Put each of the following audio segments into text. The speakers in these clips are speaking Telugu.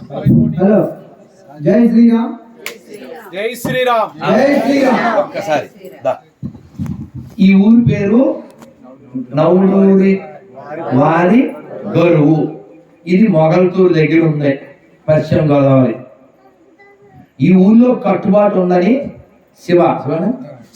హలో. జై శ్రీరామ్. జై శ్రీరామ్. జై శ్రీరామ్. ఒక్కసారి. ఈ ఊరి పేరు నవులూరి వారి గరువు. ఇది మొగల్తూరు దగ్గర ఉంది పశ్చిమ గోదావరి. ఈ ఊళ్ళో కట్టుబాటు ఉందని శివ?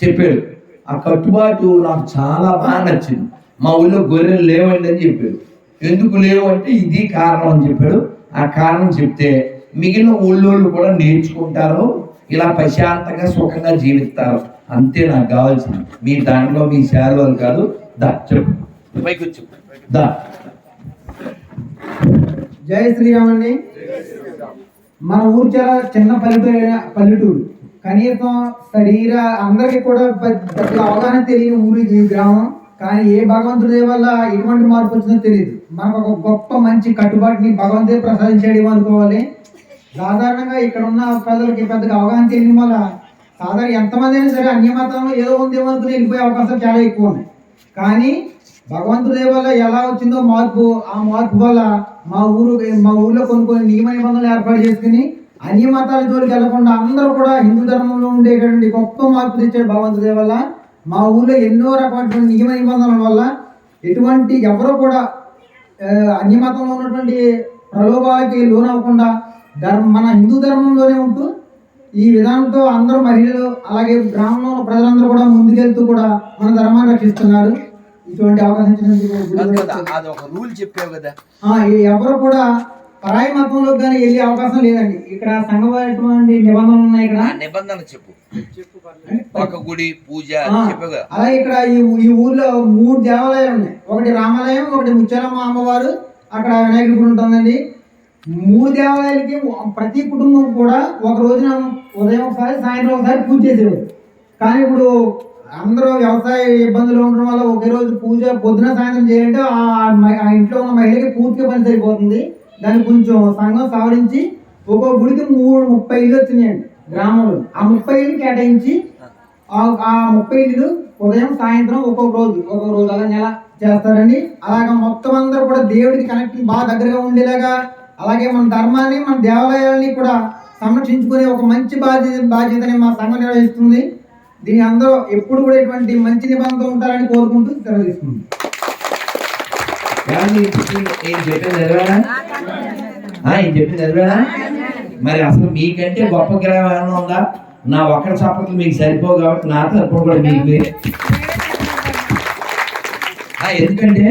చెప్పాడు. ఆ కట్టుబాటు నాకు చాలా బాగా నచ్చింది. మా ఊళ్ళో గొర్రెలు లేవండి అని చెప్పాడు. ఎందుకు లేవు అంటే ఇది కారణం అని చెప్పాడు. ఆ కారణం చెప్తే మిగిలిన ఊళ్ళోళ్ళు కూడా నేర్చుకుంటారు ఇలా ప్రశాంతంగా సుఖంగా జీవిస్తారు. అంతే నాకు కావాల్సింది. మీ దాంట్లో మీ శాలువాలు కాదు. దా చెప్పు. పైకి. దా. జై శ్రీరామ్ అండి. మన ఊరు చాలా చిన్న పల్లెటూరు పల్లెటూరు. కనీసం శరీర అందరికీ కూడా అవగాహన తెలియని ఊరు ఈ గ్రామం. కానీ ఏ భగవంతుడి వల్ల ఎటువంటి మార్పు వచ్చిందో తెలియదు మనకు ఒక గొప్ప మంచి కట్టుబాటుని భగవంతుడే ప్రసాదించాడు అనుకోవాలి సాధారణంగా ఇక్కడ ఉన్న ప్రజలకి పెద్దగా అవగాహన తెలియని వల్ల సాధారణ ఎంతమంది అయినా సరే అన్య మతంలో ఏదో ఉందేమో అనుకుని వెళ్ళిపోయే అవకాశాలు చాలా ఎక్కువ ఉన్నాయి. కానీ భగవంతుడి వల్ల ఎలా వచ్చిందో మార్పు ఆ మార్పు వల్ల మా ఊరు మా ఊర్లో కొన్ని కొన్ని నియమ నిబంధనలు ఏర్పాటు చేసుకుని అన్య మతాల జోలికి వెళ్ళకుండా అందరూ కూడా హిందూ ధర్మంలో ఉండేటువంటి గొప్ప మార్పు తెచ్చాడు భగవంతుడి వల్ల. మా ఊర్లో ఎన్నో రకమైనటువంటి నియమ నిబంధనల వల్ల ఎటువంటి ఎవరు కూడా ఆ, అన్య మతంలో ఉన్నటువంటి ప్రలోభాలకి లోనవ్వకుండా ధర్మ మన హిందూ ధర్మంలోనే ఉంటూ ఈ విధానంతో అందరూ మహిళలు అలాగే గ్రామంలో ఉన్న ప్రజలందరూ కూడా ముందుకెళ్తూ కూడా మన ధర్మాన్ని రక్షిస్తున్నారు. ఇటువంటి అవకాశం అది ఒక రూల్ చెప్పావు కదా. ఎవరు కూడా పరాయి మతంలో కానీ వెళ్ళే అవకాశం లేదండి. ఇక్కడ సంఘమైనటువంటి నిబంధనలు ఉన్నాయి ఇక్కడ. నిబంధన చెప్పు. ఒక గుడి పూజ అలాగే ఇక్కడ ఈ ఊర్లో మూడు దేవాలయాలు ఉన్నాయి. ఒకటి రామాలయం ఒకటి ముత్యాలమ్మ అమ్మవారు. అక్కడ వినాయకుడి ఉంటుందండి. మూడు దేవాలయాలకి ప్రతి కుటుంబం కూడా ఒక రోజున ఉదయం ఒకసారి సాయంత్రం ఒకసారి పూజ చేసేవారు. కానీ ఇప్పుడు అందరూ వ్యవసాయ ఇబ్బందులు ఉండడం వల్ల ఒకే రోజు పూజ పొద్దున సాయంత్రం చేయాలంటే ఆ ఇంట్లో ఉన్న మహిళకి పూర్తిగా పని సరిపోతుంది. దాన్ని కొంచెం సంఘం సవరించి ఒక్కో గుడికి మూడు ముప్పై ఇళ్ళు వచ్చినాయండి గ్రామంలో. ఆ ముప్పై ఇళ్ళు కేటాయించి ఆ- ముప్పై ఇళ్ళు ఉదయం సాయంత్రం ఒక్కొక్క రోజు ఒక్కొక్క రోజు అలా నెల చేస్తారండి. అలాగా మొత్తం అందరూ కూడా దేవుడికి కనెక్టింగ్ బాగా దగ్గరగా ఉండేలాగా అలాగే మన ధర్మాన్ని మన దేవాలయాల్ని కూడా సంరక్షించుకునే ఒక మంచి బాధ్యత బాధ్యతని మా సంఘం నిర్వహిస్తుంది. దీని అందరూ ఎప్పుడు కూడా ఇటువంటి మంచి నిబంధనతో ఉంటారని కోరుకుంటూ తెలియజేస్తుంది ఆయన చెప్పింది చదివాడా మరి అసలు మీకంటే గొప్ప గ్రహం ఏమైనా ఉందా? నా ఒక్కడి చప్పట్లు మీకు సరిపోవు కాబట్టి నా తరపున కూడా మీకు ఎందుకంటే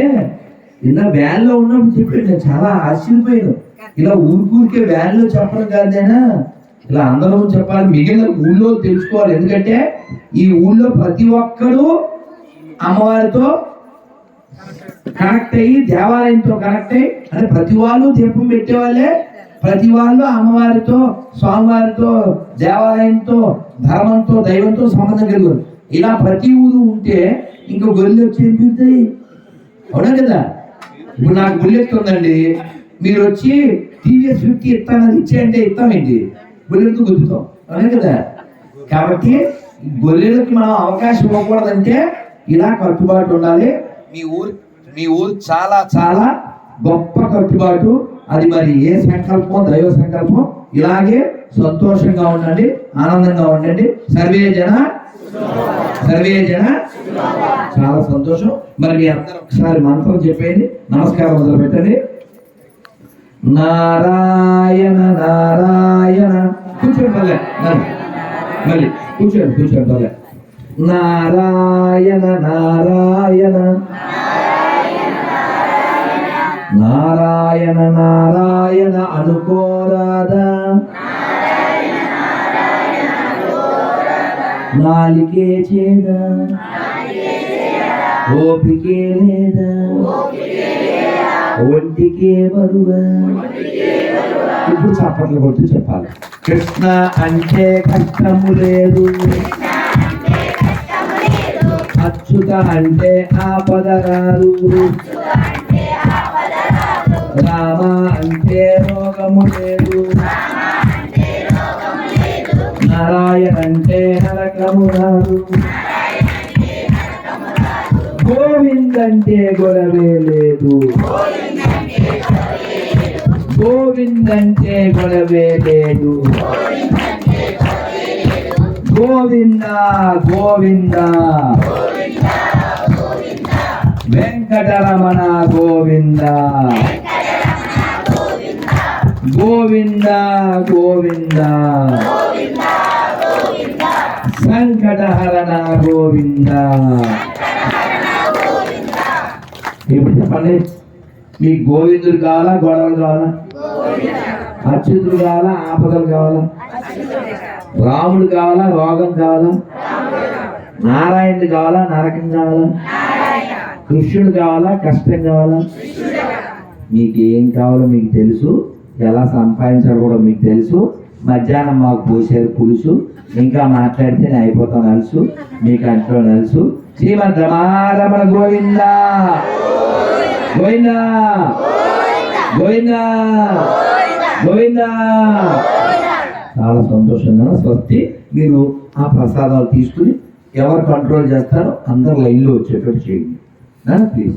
ఇలా వ్యాన్లో ఉన్నప్పుడు చెప్పాడు నేను చాలా ఆశ్చర్యపోయాను. ఇలా ఊరికూరికే వ్యాన్లో చెప్పడం కాదేనా ఇలా అందరం చెప్పాలి మిగిలిన ఊళ్ళో తెలుసుకోవాలి. ఎందుకంటే ఈ ఊళ్ళో ప్రతి ఒక్కడు అమ్మవారితో కనెక్ట్ అయ్యి దేవాలయంతో కనెక్ట్ అయ్యి అంటే ప్రతి వాళ్ళు దీపం పెట్టేవాళ్ళే. ప్రతి వాళ్ళు అమ్మవారితో స్వామివారితో దేవాలయంతో ధర్మంతో దైవంతో సంబంధం కలిగారు ఇలా ప్రతి ఊరు ఉంటే ఇంకా గొర్రెలు వచ్చి ఏం అవునా కదా? ఇప్పుడు నాకు బుల్లెట్ ఉందండి మీరు వచ్చి టీవీఎస్ ఫిఫ్టీ ఇస్తానని ఇచ్చేయంటే ఇస్తామండి బుల్లెట్తో గుద్దుతాం. అవునా కదా? కాబట్టి గొల్లెలకు మనం అవకాశం ఇవ్వకూడదంటే ఇలా కట్టుబాటు ఉండాలి. మీ ఊరు మీ ఊరు చాలా చాలా గొప్ప కట్టుబాటు. అది మరి ఏ సంకల్పం దైవ సంకల్పం ఇలాగే సంతోషంగా ఉండండి ఆనందంగా ఉండండి. సర్వే జన సర్వే జన. చాలా సంతోషం. మరి మీ అందరూ ఒకసారి మంత్రం చెప్పేయండి. నమస్కారం మొదలు పెట్టండి నారాయణ నారాయణ. కూర్చోండి మళ్ళీ మళ్ళీ. కూర్చోండి కూర్చోండి మళ్ళీ నారాయణ నారాయణ. నారాయణ నారాయణ అనుకోరాదా నాలికే చేదా. ఓపికే లేదా. ఒంటికే బరువా. ఇప్పుడు చప్పట్లు కొడుతూ చెప్పాలి. కృష్ణ అంటే కష్టము లేదు. అచ్యుత అంటే ఆపద రాదు. రామ అంటే రోగము లేదు నారాయణ అంటే నరకము రాదు గోవిందంటే గొడవే లేదు. గోవింద్ గోవిందంటే గొడవే లేదు. గోవింద గోవింద. వెంకటరమణ గోవింద. గోవింద గోవింద. సంకటహరణ గోవింద. ఇప్పుడు చెప్పండి మీ గోవిందుడు కావాలా గొడవలు కావాలా? అచ్యుతుడు కావాలా ఆపదలు కావాలా? రాముడు కావాలా రోగం కావాలా? నారాయణుడు కావాలా నరకం కావాలా? కృష్ణుడు కావాలా కష్టం కావాలా? మీకు ఏం కావాలో మీకు తెలుసు. ఎలా సంపాదించాలో కూడా మీకు తెలుసు. మధ్యాహ్నం మాకు పోసారు పులుసు. ఇంకా మాట్లాడితే నేను అయిపోతాను నలుసు. మీకు అంట్లో నలుసు. శ్రీమద్ రమారమణ గోవింద. గోవింద. గోవింద. గోవింద. చాలా సంతోషంగా స్వస్తి. మీరు ఆ ప్రసాదాలు తీసుకుని ఎవరు కంట్రోల్ చేస్తారో అందరు లైన్లో వచ్చేటట్టు చేయండి. ప్లీజ్